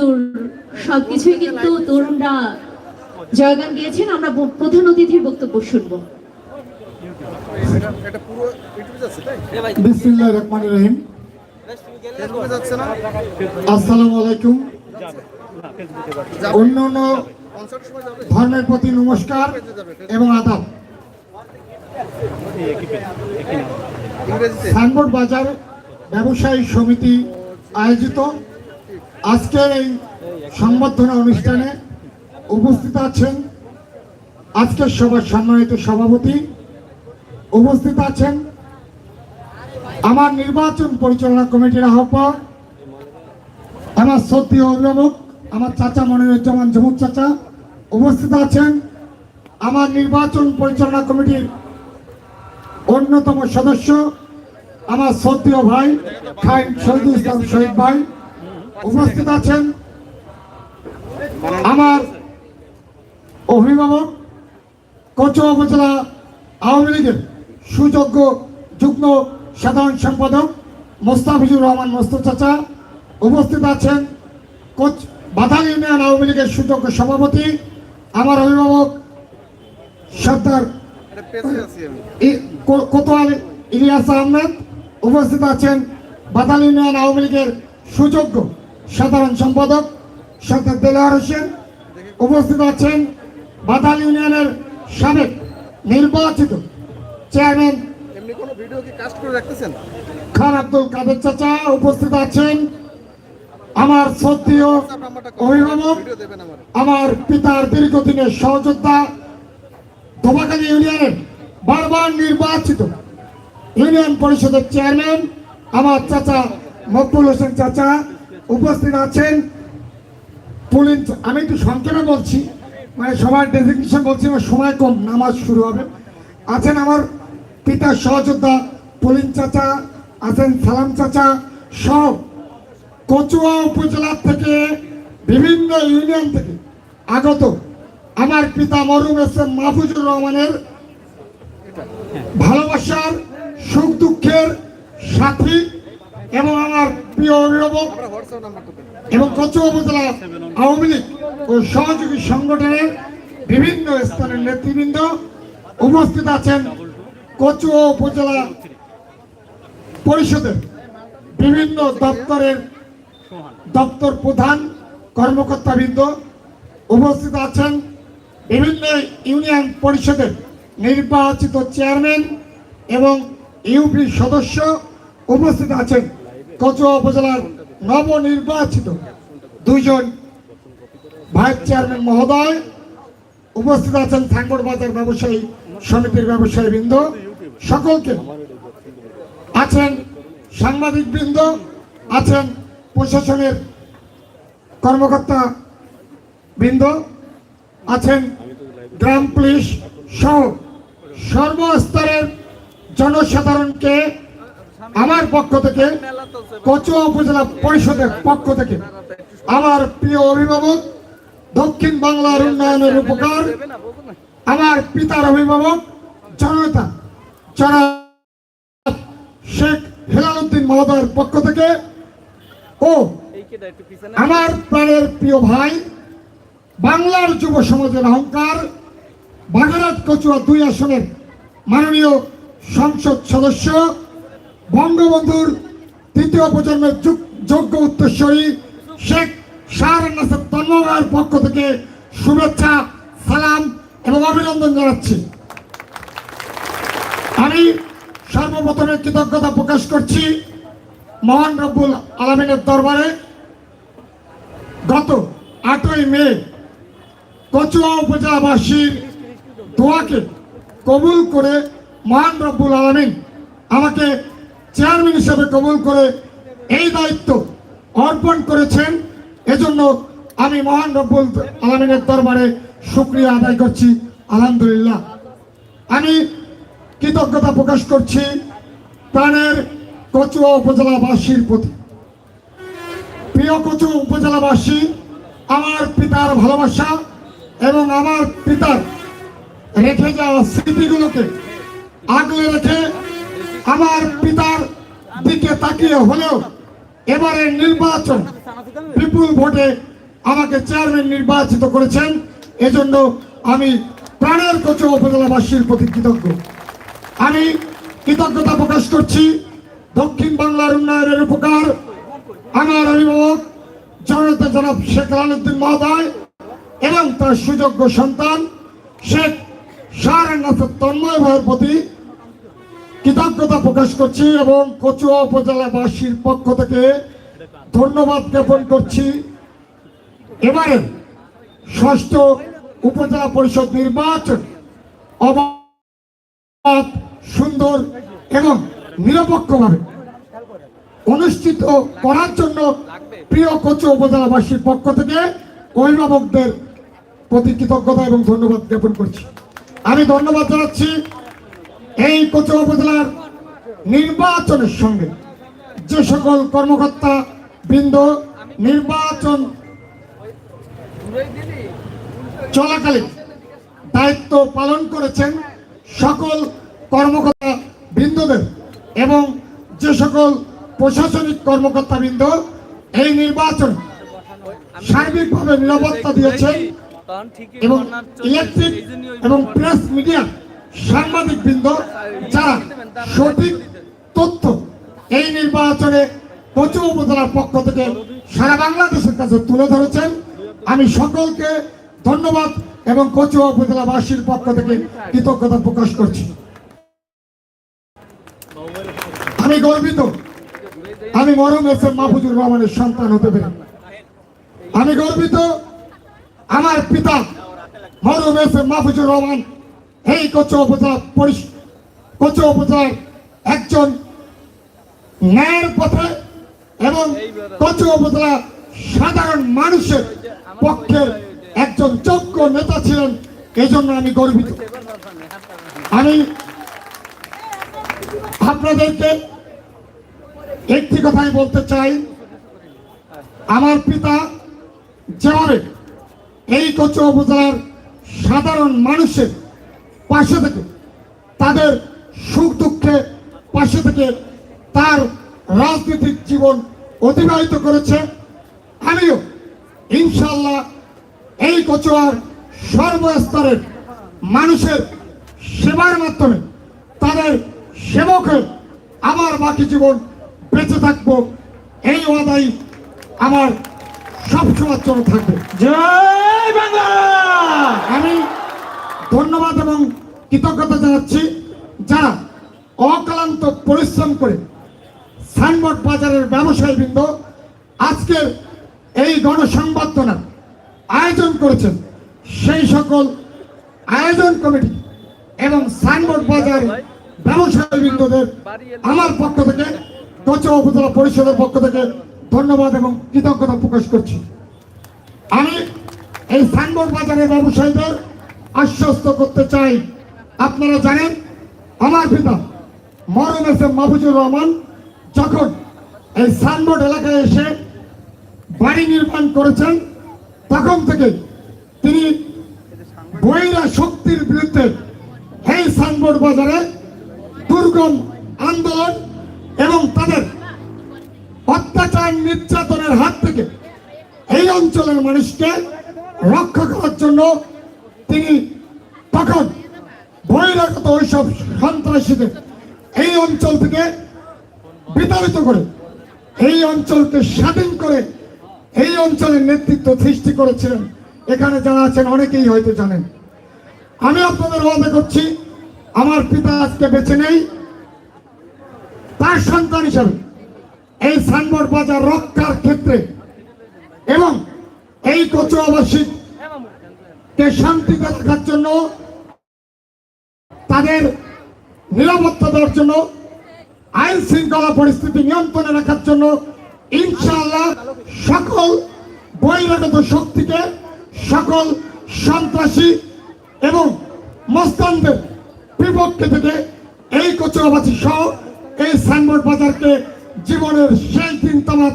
উত্তর সবকিছুই কিন্তু তরুণরা জয়গান গিয়েছেন, আমরা প্রধান অতিথির বক্তব্য শুনব। এটা এটা পুরো ইউটিউবে যাচ্ছে তাই বিসমিল্লাহ রহমান রহিম। ফেসবুকে যাচ্ছে না আসসালামু আলাইকুম। অন্য ধর্মের প্রতি নমস্কার এবং আদাব। সানবোর্ড বাজার ব্যবসায়ী সমিতি আয়োজিত আজকের এই সংবর্ধনা অনুষ্ঠানে উপস্থিত আছেন আজকের সভার সম্মানিত সভাপতি। উপস্থিত আছেন আমার নির্বাচন পরিচালনা কমিটির আহ্বায়ক, আমার সত্যি অভিভাবক, আমার চাচা মনিরুজ্জামান জমুক চাচা। উপস্থিত আছেন আমার নির্বাচন পরিচালনা কমিটির অন্যতম সদস্য, আমার শ্রদ্ধেয় ভাই, খাইন শহীদুল ইসলাম শহীদ ভাই। উপস্থিত আছেন আমার অভিভাবক, কচুয়া উপজেলা আওয়ামী লীগের সুযোগ্য যুগ্ম সাধারণ সম্পাদক মোস্তাফিজুর রহমান মোস্তফ চাচা উপস্থিত আছেন। কোচ বাদাল ইউনিয়ন আওয়ামী লীগের সুযোগ্য সভাপতি, আমার অভিভাবক সর্দার কোতোয়াল ইলিয়াস আহমেদ উপস্থিত আছেন। বাদাল ইউনিয়ন আওয়ামী লীগের সুযোগ্য সাধারণ সম্পাদক সর্দার দেলোয়ার হোসেন উপস্থিত আছেন বাদাল ইউনিয়নের সাবেক নির্বাচিত চেয়ারম্যান খান আব্দুল কাদের চাচা উপস্থিত আছেন। আমার শ্রদ্ধেয় অভিভাবক আমার। আমার পিতার দীর্ঘদিনের সহযোদ্ধা ধোবাকালী ইউনিয়নের বারবার নির্বাচিত ইউনিয়ন পরিষদের চেয়ারম্যান আমার চাচা মকবুল হোসেন চাচা উপস্থিত আছেন পুলিশ, আমি একটু সংক্ষেপে বলছি মানে সবার ডেজিগনেশন বলছি, আমার সময় কম, নামাজ শুরু হবে। আছেন আমার পিতার সহযোদ্ধা পুলিন চাচা, আছেন সালাম চাচা, সব কচুয়া উপজেলা থেকে, বিভিন্ন ইউনিয়ন থেকে আগত আমার পিতা মরুম এস মাহফুজুর রহমানের ভালোবাসার, সুখ দুঃখের সাথী এবং আমার প্রিয় অভিভাবক এবং কচুয়া উপজেলা আওয়ামী লীগ ও সহযোগী সংগঠনের বিভিন্ন স্থানের নেতৃবৃন্দ উপস্থিত আছেন কচুয়া উপজেলা পরিষদের বিভিন্ন দপ্তরের দপ্তর প্রধান কর্মকর্তাবৃন্দ উপস্থিত আছেন বিভিন্ন ইউনিয়ন পরিষদের নির্বাচিত চেয়ারম্যান এবং ইউপি সদস্য উপস্থিত আছেন। কচুয়া উপজেলার নবনির্বাচিত দুইজন ভাইস চেয়ারম্যান মহোদয় উপস্থিত আছেন থাঙ্গড় বাজার ব্যবসায়ী সমিতির ব্যবসায়ী বৃন্দ সকলকে আছেন সাংবাদিক বৃন্দ আছেন প্রশাসনের কর্মকর্তা বৃন্দ, আছেন গ্রাম পুলিশ সহ সর্বস্তরের জনসাধারণকে আমার পক্ষ থেকে কচুয়া উপজেলা পরিষদের পক্ষ থেকে আমার প্রিয় অভিভাবক, দক্ষিণ বাংলার উন্নয়নের উপকার, আমার পিতার অভিভাবক জনতা জনাব শেখ হেলাল উদ্দিন মহোদয়ের পক্ষ থেকে ও আমার প্রাণের প্রিয় ভাই, বাংলার যুব সমাজের অহংকার, বাগেরহাট কচুয়া দুই আসনের মাননীয় সংসদ সদস্য বঙ্গবন্ধুর তৃতীয় প্রজন্মের যুগ- যোগ্য উত্তরস্বরী শেখ শাহ নাসের তন্ময়ের পক্ষ থেকে শুভেচ্ছা, সালাম এবং অভিনন্দন জানাচ্ছি। আমি সর্বপ্রথমে কৃতজ্ঞতা প্রকাশ করছি মহান রব্বুল আলমিনের দরবারে। গত আটই মে কচুয়া উপজেলাবাসীর দোয়াকে কবুল করে মহান রব্বুল আলমিন আমাকে চেয়ারম্যান হিসেবে কবুল করে এই দায়িত্ব অর্পণ করেছেন। এজন্য আমি মহান রব্বুল আলমিনের দরবারে শুক্রিয়া আদায় করছি, আলহামদুলিল্লাহ। আমি কৃতজ্ঞতা প্রকাশ করছি প্রাণের কচুয়া উপজেলাবাসীর প্রতি। প্রিয় কচুয়া উপজেলাবাসী, আমার পিতার ভালোবাসা এবং আমার পিতার রেখে যাওয়া স্মৃতিগুলোকে আগলে রেখে আমার পিতার দিকে তাকিয়ে হলেও এবারের নির্বাচন বিপুল ভোটে আমাকে চেয়ারম্যান নির্বাচিত করেছেন। এজন্য আমি প্রাণের কচু উপজেলাবাসীর প্রতি কৃতজ্ঞ। আমি কৃতজ্ঞতা প্রকাশ করছি। দক্ষিণ বাংলার উন্নয়নের উপকার। আমার অভিভাবক জনতা জনাব শেখ আলাউদ্দিন মহোদয় এবং তার সুযোগ্য সন্তান শেখ শাহরানাথের তন্ময় ভাইয়ের প্রতি কৃতজ্ঞতা প্রকাশ করছি এবং কচুয়া উপজেলাবাসীর পক্ষ থেকে ধন্যবাদ জ্ঞাপন করছি। এবারে ষষ্ঠ উপজেলা পরিষদ নির্বাচন অবাধ, সুন্দর এবং নিরপেক্ষভাবে অনুষ্ঠিত করার জন্য প্রিয় কচু উপজেলাবাসীর পক্ষ থেকে অভিভাবকদের প্রতি কৃতজ্ঞতা এবং ধন্যবাদ জ্ঞাপন করছি। আমি ধন্যবাদ জানাচ্ছি। এই কচু উপজেলার নির্বাচনের সঙ্গে যে সকল কর্মকর্তা বৃন্দ নির্বাচন চলাকালীন দায়িত্ব পালন করেছেন সকল কর্মকর্তা বৃন্দদের এবং যে সকল প্রশাসনিক কর্মকর্তা বৃন্দ এই নির্বাচন সার্বিকভাবে নিরাপত্তা দিয়েছেন এবং ইলেকট্রিক এবং প্রেস মিডিয়া সাংবাদিক বৃন্দ যারা সঠিক তথ্য এই নির্বাচনে পশ্চিম উপজেলার পক্ষ থেকে সারা বাংলাদেশের কাছে তুলে ধরেছেন। আমি সকলকে ধন্যবাদ এবং কচুয়া উপজেলাবাসীর পক্ষ থেকে কৃতজ্ঞতা প্রকাশ করছি। আমি গর্বিত। আমি মরম এস এম মাহফুজুর রহমানের সন্তান হতে পেরে। আমি গর্বিত। আমার পিতা মরম এস এম মাহফুজুর রহমান এই কচুয়া উপজেলা কচুয়া উপজেলার একজন ন্যায়ের পথে এবং কচুয়া উপজেলা সাধারণ মানুষের পক্ষের একজন যোগ্য নেতা ছিলেন। এই জন্য আমি গর্বিত। আমি আপনাদেরকে একটি কথাই বলতে চাই। আমার পিতা যেভাবে এই কচু উপজেলার সাধারণ মানুষের পাশে থেকে তাদের সুখ দুঃখে পাশে থেকে তার রাজনৈতিক জীবন অতিবাহিত করেছে। আমিও ইনশাল্লাহ এই কচুয়ার সর্বস্তরের মানুষের সেবার মাধ্যমে তাদের সেবক হয়ে আমার বাকি জীবন বেঁচে থাকব। এই ওয়াদাই আমার সবসময়ের জন্য থাকবে। জয় বাংলা! আমি ধন্যবাদ এবং কৃতজ্ঞতা জানাচ্ছি। যারা অক্লান্ত পরিশ্রম করে সাইনবোর্ড বাজারের ব্যবসায়ীবৃন্দ আজকের এই গণসংবর্ধনার আয়োজন করেছেন সেই সকল আয়োজন কমিটি এবং সাইনবোর্ড বাজার ব্যবসায়ীবৃন্দদের আমার পক্ষ থেকে কচুয়া উপজেলা পরিষদের পক্ষ থেকে ধন্যবাদ এবং কৃতজ্ঞতা প্রকাশ করছি। আমি এই সাইনবোর্ড বাজারের ব্যবসায়ীদের আশ্বস্ত করতে চাই। আপনারা জানেন, আমার পিতা মরম এস মাহফুজুর রহমান। যখন এই সাইনবোর্ড এলাকায় এসে বাড়ি নির্মাণ করেছেন, তখন থেকে তিনি বৈরা শক্তির বিরুদ্ধে এই সাইনবোর্ড বাজারে দুর্গম আন্দোলন এবং তাদের অত্যাচার নির্যাতনের হাত থেকে এই অঞ্চলের মানুষকে রক্ষা করার জন্য তিনি তখন বহিরাগত ওইসব সন্ত্রাসীদের এই অঞ্চল থেকে বিতাড়িত করে, এই অঞ্চলকে স্বাধীন করে এই অঞ্চলের নেতৃত্ব সৃষ্টি করেছিলেন। এখানে যারা আছেন অনেকেই হয়তো জানেন। আমি আপনাদের ওয়াদা করছি, আমার পিতা আজকে বেঁচে নেই। তার সন্তান হিসাবে এই সানবোর্ড বাজার রক্ষার ক্ষেত্রে এবং এই কচুয়াবাসীকে শান্তিতে রাখার জন্য তাদের নিরাপত্তা দেওয়ার জন্য, আইন শৃঙ্খলা পরিস্থিতি নিয়ন্ত্রণে রাখার জন্য ইনশাআল্লাহ সকল বহিরাগত শক্তিকে, সকল সন্ত্রাসী এবং মস্তানদের বিপক্ষে থেকে এই কচুয়াবাসী সহ এই সাইনবোর্ড বাজারকে জীবনের শেষ দিন তামাক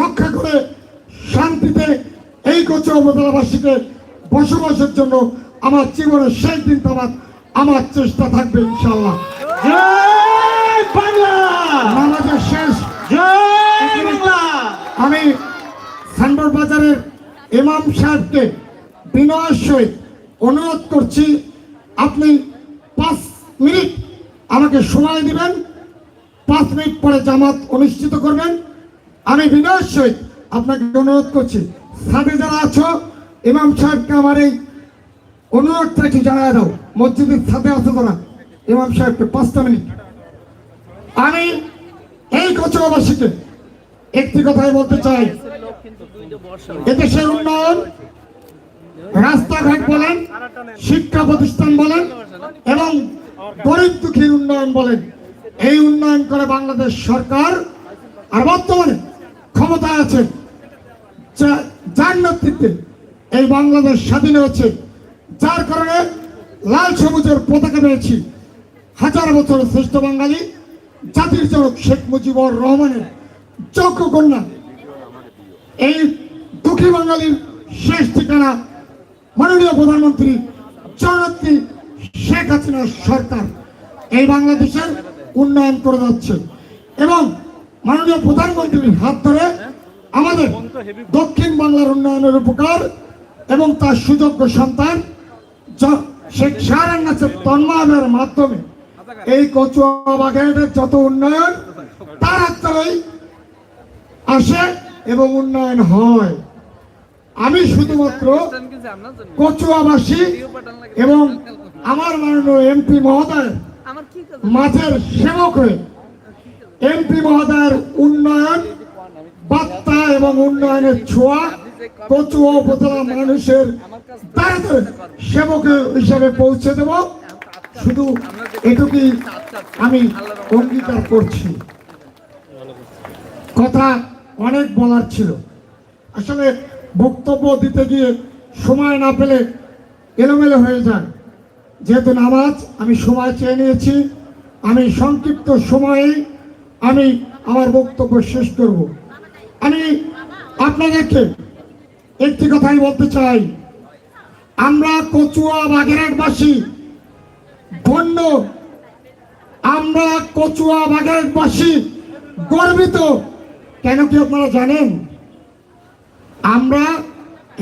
রক্ষা করে শান্তিতে এই কচু উপজেলাবাসীকে বসবাসের জন্য আমার জীবনের শেষ দিন তামাক আমার চেষ্টা থাকবে ইনশাল্লাহ নামাজের শেষ আমি সান্ডর বাজারের ইমাম সাহেবকে বিনয়ের সহিত অনুরোধ করছি আপনি পাঁচ মিনিট আমাকে সময় দিবেন পাঁচ মিনিট পরে জামাত অনুষ্ঠিত করবেন। আমি বিনয়ের সহিত আপনাকে অনুরোধ করছি সাথে যারা আছো ইমাম সাহেবকে আমার এই অনুরোধটা একটু জানায় দাও। মসজিদের সাথে আছো তোরা ইমাম সাহেবকে পাঁচটা মিনিট। আমি এই কচুয়াবাসীকে একটি কথাই বলতে চাই। এদেশের উন্নয়ন, রাস্তাঘাট বলেন, শিক্ষা প্রতিষ্ঠান বলেন, এবং গরিব দুঃখীর উন্নয়ন বলেন, এই উন্নয়ন করে বাংলাদেশ সরকার আর বর্তমানে ক্ষমতায় আছে। যার নেতৃত্বে এই বাংলাদেশ স্বাধীন হয়েছে, যার কারণে লাল সবুজের পতাকা পেয়েছি হাজার বছর শ্রেষ্ঠ বাঙালি, জাতির জনক শেখ মুজিবুর রহমানের যোগ্য কন্যা। এই দুঃখী বাঙালির শেষ ঠিকানা মাননীয় প্রধানমন্ত্রী জননেত্রী শেখ হাসিনার সরকার। এই বাংলাদেশের উন্নয়ন করে যাচ্ছে এবং মাননীয় প্রধানমন্ত্রীর হাত ধরে আমাদের দক্ষিণ বাংলার উন্নয়নের উপকার এবং তার সুযোগ্য সন্তান জ- শেখ শাহরান মাধ্যমে এই কচুয়া বাগেরহাটের যত উন্নয়ন, তার হাত আসে এবং উন্নয়ন হয়। আমি শুধুমাত্র কচুয়াবাসী এবং আমার মাননীয় এমপি মহোদয় মাঝের সেবক হয়ে এমপি মহোদয়ের উন্নয়ন, বার্তা এবং উন্নয়নের ছোঁয়া মানুষের হিসাবে পৌঁছে দেব। শুধু এটুকুই আমি অঙ্গীকার করছি। কথা অনেক বলার ছিল। আসলে বক্তব্য দিতে গিয়ে সময় না পেলে এলোমেলো হয়ে যায়। যেহেতু নামাজ আমি সময় চেয়ে নিয়েছি, আমি সংক্ষিপ্ত সময়ে আমি আমার বক্তব্য শেষ করব। আমি আপনাদেরকে একটি কথাই বলতে চাই। আমরা কচুয়া বাগেরহাটবাসী, ধন্য। আমরা কচুয়া বাগেরহাটবাসী গর্বিত। কেন কি আপনারা জানেন? আমরা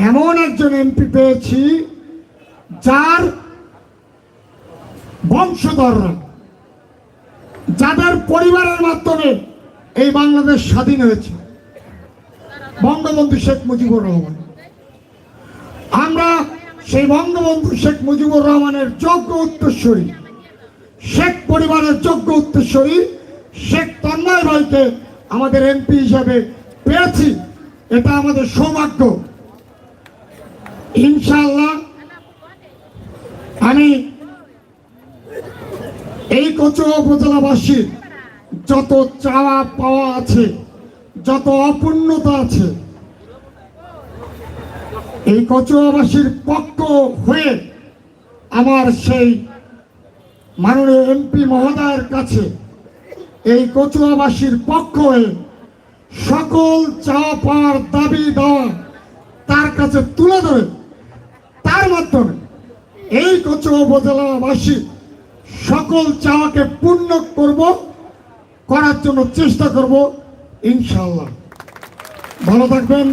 এমন একজন এমপি পেয়েছি, যার বংশধররা, যাদের পরিবারের মাধ্যমে এই বাংলাদেশ স্বাধীন হয়েছে। বঙ্গবন্ধু শেখ মুজিবুর রহমান। আমরা সেই বঙ্গবন্ধু শেখ মুজিবুর রহমানের যোগ্য উত্তরস্বরী শেখ পরিবারের যোগ্য উত্তরস্বরী শেখ তন্ময় ভাইকে আমাদের এমপি হিসাবে পেয়েছি। এটা আমাদের সৌভাগ্য। ইনশাল্লাহ আমি এই কচুয়া উপজেলাবাসীর যত চাওয়া পাওয়া আছে, যত অপূর্ণতা আছে এই কচুয়াবাসীর পক্ষ হয়ে আমার সেই মাননীয় এমপি মহোদয়ের কাছে এই কচুয়াবাসীর পক্ষ হয়ে সকল পাওয়ার দাবি দেওয়া তার কাছে তুলে ধরে, তার মাধ্যমে এই কচুয়া উপজেলাবাসী সকল চাওয়াকে পূর্ণ করব, করার জন্য চেষ্টা করব ইনশাল্লাহ ভালো থাকবেন।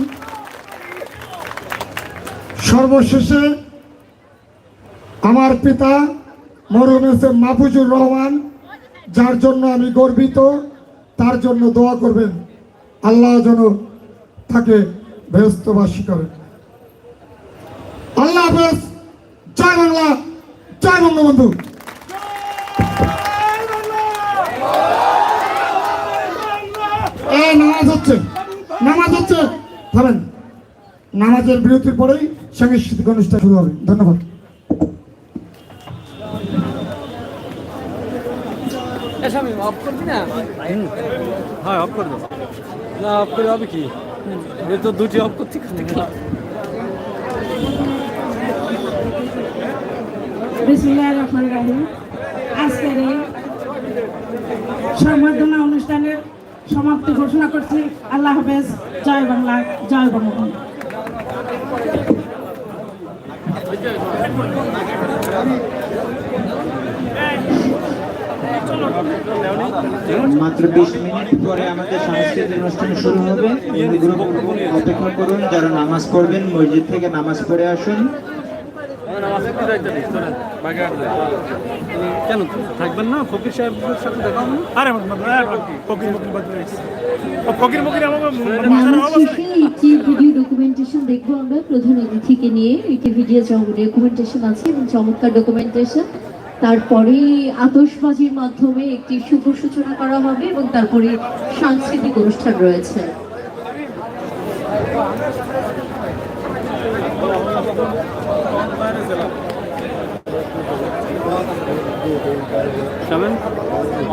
সর্বশেষে আমার পিতা মরহুম এস মাহফুজুর রহমান, যার জন্য আমি গর্বিত, তার জন্য দোয়া করবেন। আল্লাহ যেন তাকে ব্যস্তবাসী করেন। আল্লাহ হাফেজ, জয় বাংলা, জয় বঙ্গবন্ধু। নামাজ হচ্ছে নামাজ হচ্ছে, থামেন। নামাজের বিরতির পরেই সাংস্কৃতিক অনুষ্ঠান শুরু হবে। ধন্যবাদ। আমি অফ করবি না? হ্যাঁ অফ করে দাও না অফ করে হবে কি? তো দুটি অফ করতে করতে গেলাম। বিসমুল্লাহ রহমান রাহিম। আজকের এই সংবর্ধনা অনুষ্ঠানের সমাপ্তি ঘোষণা করছি। আল্লাহ হাফেজ। জয় বাংলা জয় বঙ্গবন্ধু। মাত্র বিশ মিনিট পরে আমাদের সাংস্কৃতিক অনুষ্ঠান শুরু হবে। অপেক্ষা করুন যারা নামাজ পড়বেন মসজিদ থেকে নামাজ পড়ে আসুন। কেন থাকবেন না? ফকির সাহেবের সাথে দেখা হবে আরে ফকির ফকির ফকির ফকির আমাকে ভিডিও ডকুমেন্টেশন দেখব আমরা প্রধান অতিথিকে নিয়ে একটি ভিডিও ডকুমেন্টেশন আছে এবং চমৎকার ডকুমেন্টেশন তারপরে আতশবাজির মাধ্যমে একটি শুভ সূচনা করা হবে এবং তারপরে সাংস্কৃতিক অনুষ্ঠান রয়েছে। শামিম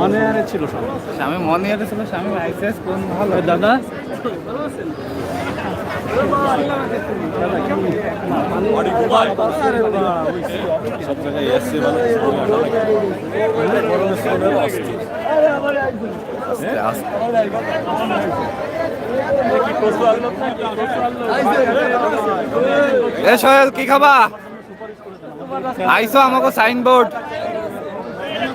অন এয়ারে ছিল সব। স্বামী মনে ছিল স্বামী আইসিএস কোন ভালো। দাদা? এ সোহেল কি খাবা? আইসো আমাকে সাইনবোর্ড।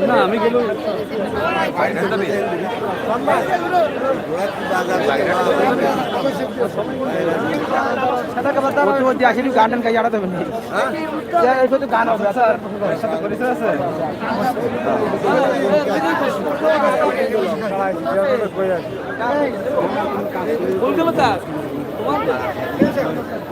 না আমি গেলেও গার্ডেন কাজ আড়াতে হবে গান হবে স্যার সাথে পরিচয় আছে